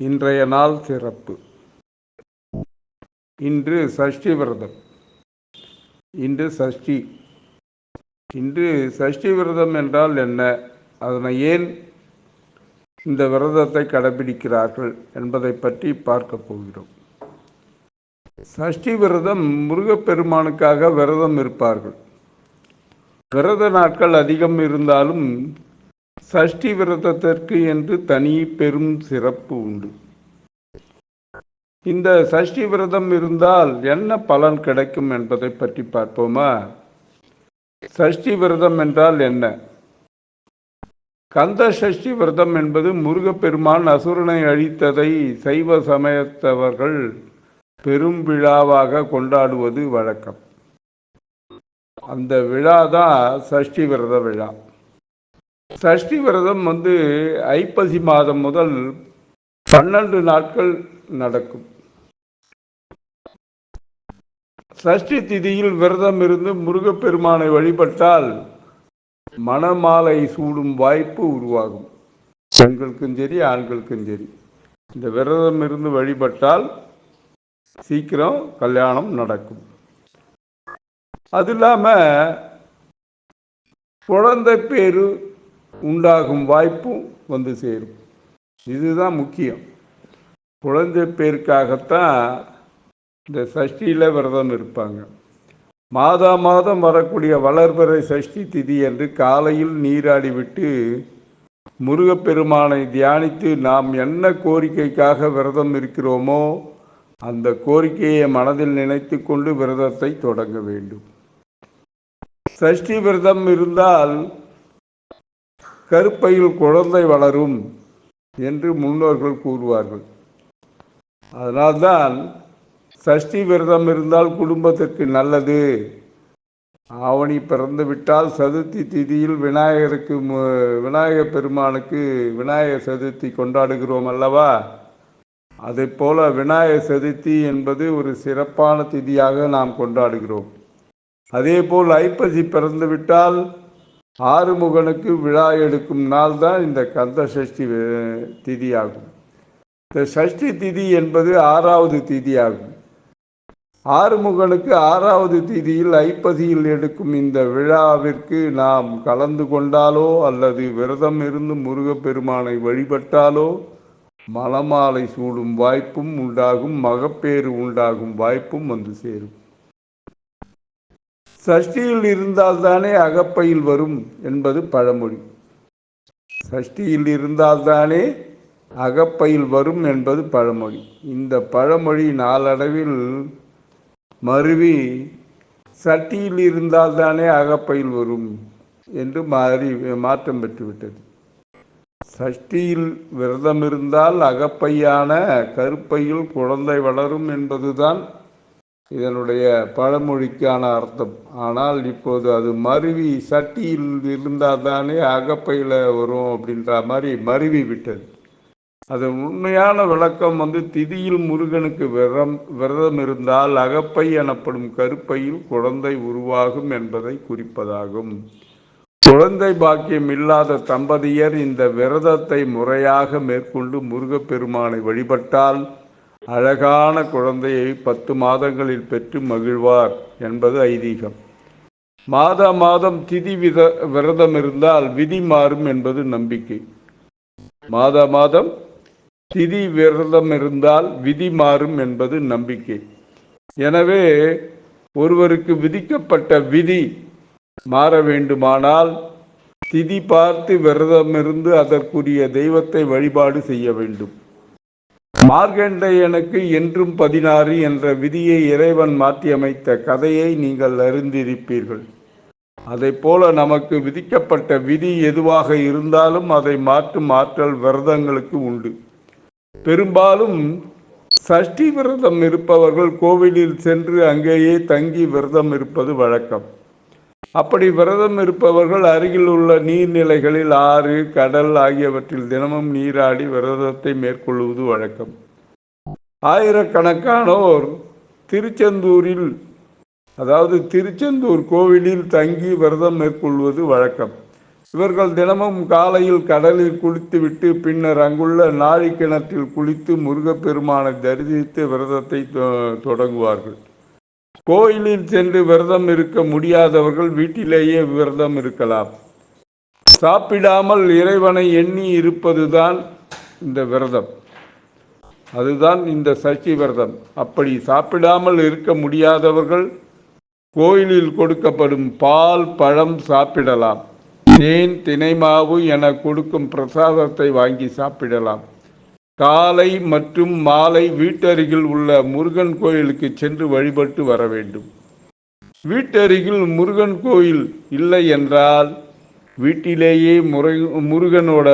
இன்றைய நாள் சிறப்பு. இன்று சஷ்டி விரதம். இன்று சஷ்டி. இன்று சஷ்டி விரதம் என்றால் என்ன? அதனை ஏன் இந்த விரதத்தை கடைபிடிக்கிறார்கள் என்பதை பற்றி பார்க்க போகிறோம். சஷ்டி விரதம் முருகப்பெருமானுக்காக விரதம் இருப்பார்கள். விரத நாட்கள் அதிகம் இருந்தாலும் சஷ்டி விரதத்திற்கு என்று தனி பெரும் சிறப்பு உண்டு. இந்த சஷ்டி விரதம் இருந்தால் என்ன பலன் கிடைக்கும் என்பதை பற்றி பார்ப்போமா? சஷ்டி விரதம் என்றால் என்ன? கந்த சஷ்டி விரதம் என்பது முருகப்பெருமான் அசுரனை அழித்ததை சைவ சமயத்தவர்கள் பெரும் விழாவாக கொண்டாடுவது வழக்கம். அந்த விழா தான் சஷ்டி விரத விழா. சஷ்டி விரதம் வந்து ஐப்பசி மாதம் முதல் பன்னெண்டு நாட்கள் நடக்கும். சஷ்டி திதியில் விரதம் இருந்து முருகப்பெருமானை வழிபட்டால் மணமாலை சூடும் வாய்ப்பு உருவாகும். பெண்களுக்கும் சரி ஆண்களுக்கும் சரி. இந்த விரதம் இருந்து வழிபட்டால் சீக்கிரம் கல்யாணம் நடக்கும். அது இல்லாமல் குழந்தை பேரு உண்டாகும் வாய்ப்பும் வந்து சேரும். இதுதான் முக்கியம். குழந்தை பேருக்காகத்தான் இந்த சஷ்டியில் விரதம் இருப்பாங்க. மாதா மாதம் வரக்கூடிய வளர்பறை சஷ்டி திதி என்று காலையில் நீராடி விட்டு முருகப்பெருமானை தியானித்து நாம் என்ன கோரிக்கைக்காக விரதம் இருக்கிறோமோ அந்த கோரிக்கையை மனதில் நினைத்து கொண்டு விரதத்தை தொடங்க வேண்டும். சஷ்டி விரதம் இருந்தால் கருப்பையில் குழந்தை வளரும் என்று முன்னோர்கள் கூறுவார்கள். அதனால்தான் சஷ்டி விரதம் இருந்தால் குடும்பத்திற்கு நல்லது. ஆவணி பிறந்து விட்டால் சதுர்த்தி திதியில் விநாயகருக்கு விநாயகர் பெருமானுக்கு விநாயகர் சதுர்த்தி கொண்டாடுகிறோம் அல்லவா? அதை போல விநாயகர் சதுர்த்தி என்பது ஒரு சிறப்பான திதியாக நாம் கொண்டாடுகிறோம். அதேபோல் ஐப்பசி பிறந்து விட்டால் ஆறுமுகனுக்கு விழா எடுக்கும் நாள் தான் இந்த கந்த சஷ்டி திதியாகும். இந்த சஷ்டி திதி என்பது ஆறாவது திதியாகும். ஆறுமுகனுக்கு ஆறாவது திதியில் ஐப்பதியில் எடுக்கும் இந்த விழாவிற்கு நாம் கலந்து கொண்டாலோ அல்லது விரதம் இருந்து முருகப்பெருமானை வழிபட்டாலோ மலமாலை சூடும் வாய்ப்பும் உண்டாகும் மகப்பேறு உண்டாகும் வாய்ப்பும் வந்து சேரும். சஷ்டியில் இருந்தால்தானே அகப்பையில் வரும் என்பது பழமொழி. சஷ்டியில் இருந்தால்தானே அகப்பையில் வரும் என்பது பழமொழி. இந்த பழமொழி நாளடைவில் மருவி சட்டியில் இருந்தால்தானே அகப்பையில் வரும் என்று மாறி மாற்றம் பெற்றுவிட்டது. சஷ்டியில் விரதம் இருந்தால் அகப்பையான கருப்பையில் குழந்தை வளரும் என்பதுதான் இதனுடைய பழமொழிக்கான அர்த்தம். ஆனால் இப்போது அது மருவி சட்டியில் இருந்தால் தானே அகப்பையில் வரும் அப்படின்ற மாதிரி மருவி விட்டது. அது உண்மையான விளக்கம் வந்து திதியில் முருகனுக்கு விரம் விரதம் இருந்தால் அகப்பை எனப்படும் கருப்பையில் குழந்தை உருவாகும் என்பதை குறிப்பதாகும். குழந்தை பாக்கியம் இல்லாத தம்பதியர் இந்த விரதத்தை முறையாக மேற்கொண்டு முருகப்பெருமானை வழிபட்டால் அழகான குழந்தையை பத்து மாதங்களில் பெற்று மகிழ்வார் என்பது ஐதீகம். மாத மாதம் திதி வித விரதம் இருந்தால் விதி மாறும் என்பது நம்பிக்கை. மாத மாதம் திதி விரதம் இருந்தால் விதி மாறும் என்பது நம்பிக்கை. எனவே ஒருவருக்கு விதிக்கப்பட்ட விதி மாற வேண்டுமானால் திதி பார்த்து விரதமிருந்து அதற்குரிய தெய்வத்தை வழிபாடு செய்ய வேண்டும். மார்கண்டையனுக்கு என்றும் பதினாறு என்ற விதியை இறைவன் மாற்றியமைத்த கதையை நீங்கள் அறிந்திருப்பீர்கள். அதை போல நமக்கு விதிக்கப்பட்ட விதி எதுவாக இருந்தாலும் அதை மாற்றும் ஆற்றல் விரதங்களுக்கு உண்டு. பெரும்பாலும் சஷ்டி விரதம் இருப்பவர்கள் கோவிலில் சென்று அங்கேயே தங்கி விரதம் இருப்பது வழக்கம். அப்படி விரதம் இருப்பவர்கள் அருகில் உள்ள நீர்நிலைகளில் ஆறு கடல் ஆகியவற்றில் தினமும் நீராடி விரதத்தை மேற்கொள்வது வழக்கம். ஆயிரக்கணக்கானோர் திருச்செந்தூரில் அதாவது திருச்செந்தூர் கோவிலில் தங்கி விரதம் மேற்கொள்வது வழக்கம். இவர்கள் தினமும் காலையில் கடலில் குளித்துவிட்டு பின்னர் அங்குள்ள நாழி கிணற்றில் குளித்து முருகப்பெருமானை தரிசித்து விரதத்தை தொடங்குவார்கள். கோயிலில் சென்று விரதம் இருக்க முடியாதவர்கள் வீட்டிலேயே விரதம் இருக்கலாம். சாப்பிடாமல் இறைவனை எண்ணி இருப்பதுதான் இந்த விரதம். அதுதான் இந்த சச்சி விரதம். அப்படி சாப்பிடாமல் இருக்க முடியாதவர்கள் கோயிலில் கொடுக்கப்படும் பால் பழம் சாப்பிடலாம். தேன் தினைமாவு என கொடுக்கும் பிரசாதத்தை வாங்கி சாப்பிடலாம். காலை மற்றும் மாலை வீட்டருகில் உள்ள முருகன் கோயிலுக்கு சென்று வழிபட்டு வர வேண்டும். வீட்டருகில் முருகன் கோயில் இல்லை என்றால் வீட்டிலேயே முறை முருகனோட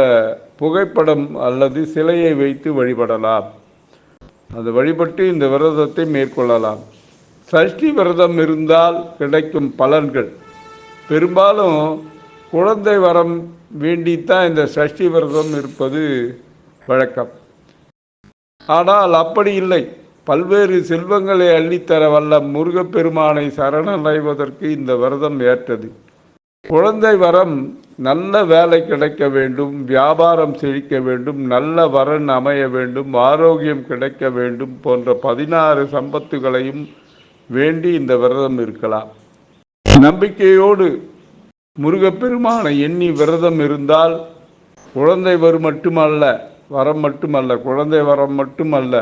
புகைப்படம் அல்லது சிலையை வைத்து வழிபடலாம். அது வழிபட்டு இந்த விரதத்தை மேற்கொள்ளலாம். சஷ்டி விரதம் இருந்தால் கிடைக்கும் பலன்கள். பெரும்பாலும் குழந்தை வரம் வேண்டித்தான் இந்த சஷ்டி விரதம் இருப்பது வழக்கம். ஆனால் அப்படி இல்லை. பல்வேறு செல்வங்களை அள்ளித்தர வல்ல முருகப்பெருமானை சரணடைவதற்கு இந்த விரதம் ஏற்றது. குழந்தை வரம் நல்ல வேலை கிடைக்க வேண்டும் வியாபாரம் செழிக்க வேண்டும் நல்ல வரன் அமைய வேண்டும் ஆரோக்கியம் கிடைக்க வேண்டும் போன்ற பதினாறு சம்பத்துகளையும் வேண்டி இந்த விரதம் இருக்கலாம். நம்பிக்கையோடு முருகப்பெருமானை எண்ணி விரதம் இருந்தால் குழந்தை வரும் மட்டுமல்ல வரம் மட்டுமல்ல குழந்தை வரம் மட்டுமல்ல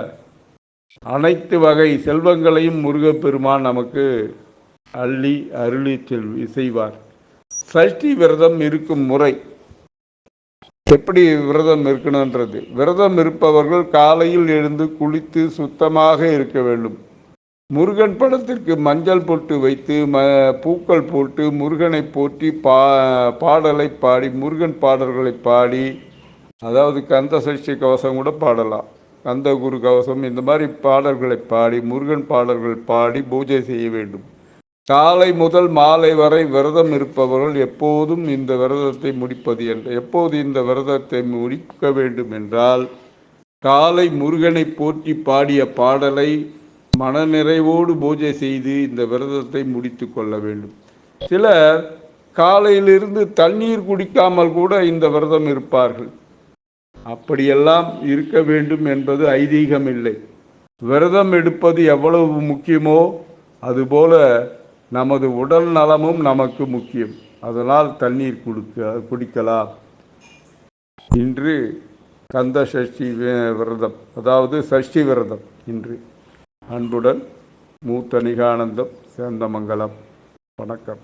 அனைத்து வகை செல்வங்களையும் முருகப்பெருமான் நமக்கு அள்ளி அருளி செல் செய்வார் சஷ்டி விரதம் இருக்கும் முறை. எப்படி விரதம் இருக்கணுன்றது விரதம் இருப்பவர்கள் காலையில் எழுந்து குளித்து சுத்தமாக இருக்க வேண்டும். முருகன் படத்திற்கு மஞ்சள் பொட்டு வைத்து ம பூக்கள் போட்டு முருகனை போற்றி பா பாடலை பாடி முருகன் பாடல்களை பாடி அதாவது கந்த சஷ்டி கவசம் கூட பாடலாம். கந்த குரு கவசம் இந்த மாதிரி பாடல்களை பாடி முருகன் பாடல்கள் பாடி பூஜை செய்ய வேண்டும். காலை முதல் மாலை வரை விரதம் இருப்பவர்கள் எப்போதும் இந்த விரதத்தை முடிப்பது என்று எப்போது இந்த விரதத்தை முடிக்க வேண்டும் என்றால் காலை முருகனை போற்றி பாடிய பாடலை மனநிறைவோடு பூஜை செய்து இந்த விரதத்தை முடித்து கொள்ள வேண்டும். சிலர் காலையிலிருந்து தண்ணீர் குடிக்காமல் கூட இந்த விரதம் இருப்பார்கள். அப்படியெல்லாம் இருக்க வேண்டும் என்பது ஐதீகம் இல்லை விரதம் எடுப்பது எவ்வளவு முக்கியமோ அதுபோல நமது உடல் நலமும் நமக்கு முக்கியம். அதனால் தண்ணீர் குடிக்க குடிக்கலாம். இன்று கந்த சஷ்டி விரதம் அதாவது சஷ்டி விரதம் இன்று. அன்புடன் மூத்த நிகானந்தம் சேந்தமங்கலம். வணக்கம்.